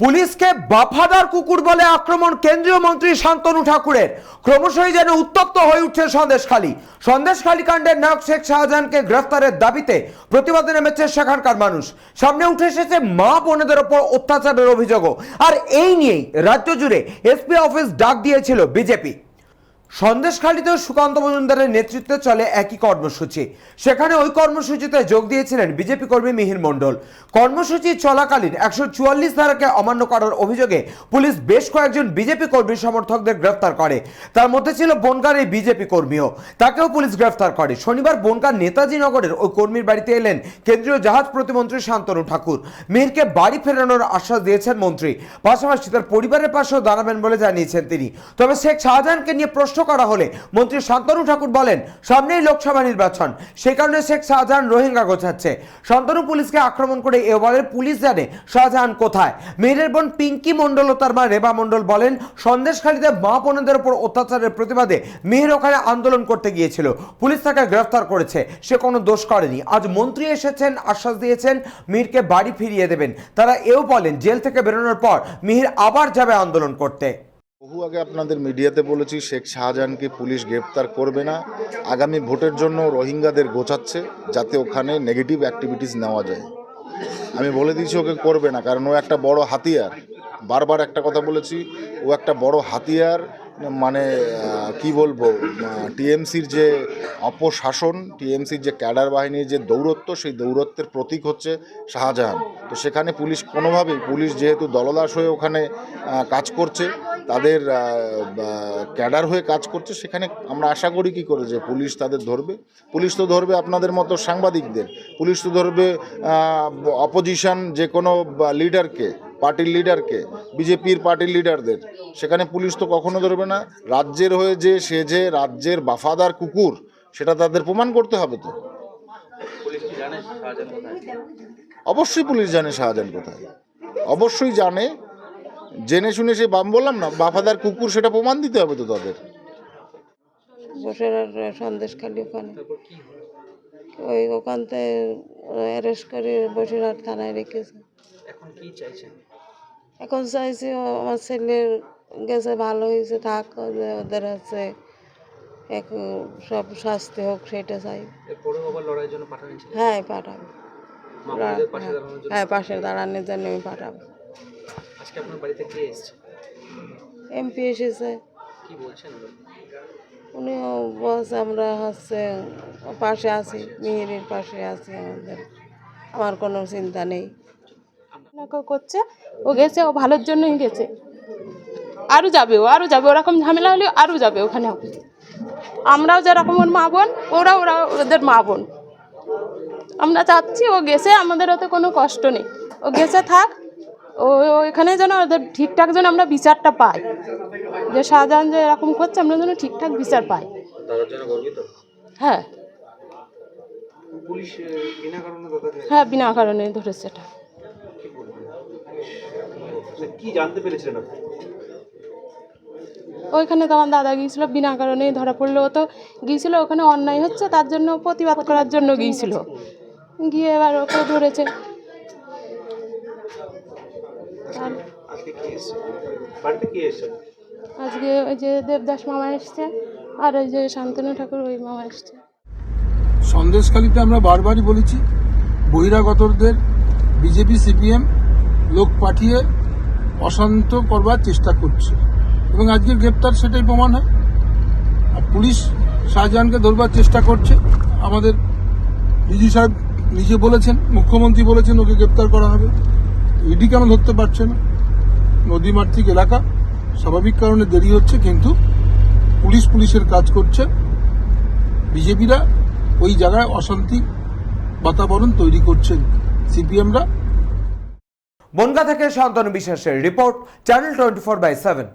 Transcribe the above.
পুলিশকে বাফাদার কুকুর বলে আক্রমণ কেন্দ্রীয় মন্ত্রী শান্তনু ঠাকুরের। ক্রমশই যেন উত্তপ্ত হয়ে উঠছে সন্দেশখালী। সন্দেশখালী কাণ্ডের নায়ক শেখ শাহজাহানকে গ্রেফতারের দাবিতে প্রতিবাদে নেমেছে সেখানকার মানুষ। সামনে উঠে এসেছে মা বোনেদের ওপর অত্যাচারের অভিযোগও। আর এই নিয়েই রাজ্য জুড়ে এসপি অফিস ডাক দিয়েছিল বিজেপি। সন্দেশখালীতেও সুকান্ত মজুমদারের নেতৃত্বে চলে একই কর্মসূচি। সেখানে ওই কর্মসূচিতে যোগ দিয়েছিলেন বিজেপি কর্মী মিহির মণ্ডল। কর্মসূচি চলাকালীন একশো চুয়াল্লিশ ধারাকে অমান্য করার অভিযোগে পুলিশ বেশ কয়েকজন বিজেপি কর্মী সমর্থকদের গ্রেফতার করে। তার মধ্যে ছিল বনগার এই বিজেপি কর্মীও। তাকেও পুলিশ গ্রেফতার করে। শনিবার বনগার নেতাজি নগরের ওই কর্মীর বাড়িতে এলেন কেন্দ্রীয় জাহাজ প্রতিমন্ত্রী শান্তনু ঠাকুর। মিহিরকে বাড়ি ফেরানোর আশ্বাস দিয়েছেন মন্ত্রী। পাশাপাশি তার পরিবারের পাশেও দাঁড়াবেন বলে জানিয়েছেন তিনি। তবে শেখ শাহজাহানকে নিয়ে প্রশ্ন করা হলে মন্ত্রী শান্তনু ঠাকুর বলেন, সামনেই লোকসভা নির্বাচন। সেই কারণে শেখ শাহজাহান রোহিঙ্গা গোছাচ্ছে। শান্তনু পুলিশকে আক্রমণ করে এ বলে, পুলিশ জানে শাহজাহান কোথায়। মেয়ের বোন পিঙ্কি মণ্ডল ও তার মা রেবা মণ্ডল বলেন, সন্দেশখালীতে মা বোনদের উপর অত্যাচারের প্রতিবাদে মেহের ওখানে আন্দোলন করতে গিয়েছিল। পুলিশ তাকে গ্রেফতার করেছে। সে কোনো দোষ করেনি। আজ মন্ত্রী এসেছেন, আশ্বাস দিয়েছেন, মিহিরকে বাড়ি ফিরিয়ে দেবেন। তারা এও বলেন, জেল থেকে বেরোনোর পর মিহির আবার যাবে আন্দোলন করতে। বহু আগে আপনাদের মিডিয়াতে বলেছি, শেখ শাহজাহানকে পুলিশ গ্রেপ্তার করবে না। আগামী ভোটের জন্য রোহিঙ্গাদের গোছাচ্ছে যাতে ওখানে নেগেটিভ অ্যাক্টিভিটিস নেওয়া যায়। আমি বলে দিয়েছি ওকে করবে না, কারণ ও একটা বড় হাতিয়ার। বারবার একটা কথা বলেছি, ও একটা বড় হাতিয়ার মানে কি বলব টিএমসির যে অপশাসন, টিএমসির যে ক্যাডার বাহিনীর যে দৌরত্ব, সেই দৌরত্বের প্রতীক হচ্ছে শাহজাহান। তো সেখানে পুলিশ কোনোভাবেই, পুলিশ যেহেতু দলদাস হয়ে ওখানে কাজ করছে তাদের ক্যাডার হয়ে কাজ করছে সেখানে আমরা আশা করি কি করে যে পুলিশ তাদের ধরবে। পুলিশ তো ধরবে আপনাদের মতো সাংবাদিকদের। পুলিশ তো ধরবে অপোজিশন যে কোনো লিডারকে পার্টির লিডারকে বিজেপির পার্টির লিডারদের সেখানে পুলিশ তো কখনো ধরবে না। রাজ্যের হয়ে যে সে যে রাজ্যের বাফাদার কুকুর সেটা তাদের প্রমাণ করতে হবে তো। অবশ্যই পুলিশ জানে শাহজাহান কোথায়। অবশ্যই জানে জেনে শুনে সে বাম বললাম না বাফাদার কুকুর সেটা প্রমাণ দিতে হবে তো তাদের। বসিরহাট সন্দেশ খালি ওখানে। ওই ওখান থেকে অ্যারেস্ট করে বসিরহাট থানায় রেখেছে। এখন এখন চাইছি ও- আমার ছেলের গেছে ভালো হয়েছে থাক ওদের- ওদের আছে এক সব শাস্তি হোক সেটা চাই? হ্যাঁ পাঠাবো। মামলাদের পাশে দাঁড়ানোর জন্য? হ্যাঁ পাশে দাঁড়ানোর জন্য আমি পাঠাবো। আজকে আপনার বাড়িতে কে এসেছে? এমপি এসেছে। কি বলছেন উনিও বলছে আমরা হচ্ছে পাশে আছি মিহিরের পাশে আছি আমাদের। আমার কোনো চিন্তা নেই। করছে ও গেছে ও ভালোর জন্যই গেছে। আরও যাবে ও আরও যাবে ওরকম ঝামেলা হলে আরও যাবে ওখানে। আমরাও যেরকম ওর মা বোন ওরা ওরা ওদের মা বোন। আমরা চাচ্ছি ও গেছে আমাদের ওতে কোনো কষ্ট নেই। ও গেছে থাক ওইখানে যেন ওদের ঠিকঠাক যেন আমরা বিচারটা পাই। যে শাহজাহান যে এরকম করছে আমরা যেন ঠিকঠাক বিচার পাই। দাদার জন্য গর্বিত? হ্যাঁ। বিনা কারণে হ্যাঁ বিনা কারণে ধরেছে এটা। কি জানতে পেরেছিলেন ওইখানে তো আমার দাদা গিয়েছিল বিনা কারণেই ধরা পড়ল। ও তো গিয়েছিল ওখানে অন্যায় হচ্ছে তার জন্য প্রতিবাদ করার জন্য গিয়েছিল। গিয়ে এবার ওকে ধরেছে। আর আজকে কি বাড়িতে কে এসছে? আজকে ওই যে দেবদাস মামা এসছে আর ওই যে শান্তনু ঠাকুর ওই মামা এসছে। সন্দেশখালিতে আমরা বারবারই বলেছি বহিরাগতদের বিজেপি সিপিএম লোক পাঠিয়ে অশান্ত করবার চেষ্টা করছে। এবং আজকের গ্রেপ্তার সেটাই প্রমাণ হয়। আর পুলিশ শাহজাহানকে ধরবার চেষ্টা করছে। আমাদের ডিজি সাহেব নিজে বলেছেন মুখ্যমন্ত্রী বলেছেন ওকে গ্রেপ্তার করা হবে। ইডি কেন ধরতে পারছে না? নদীমাতৃক এলাকা, স্বাভাবিক কারণে দেরি হচ্ছে, কিন্তু পুলিশ পুলিশের কাজ করছে। বিজেপিরা ওই জায়গায় অশান্তি বাতাবরণ তৈরি করছেন সিপিএমরা। বনগা থেকে শান্তনু বিশ্বাসের report, channel twenty four by seven.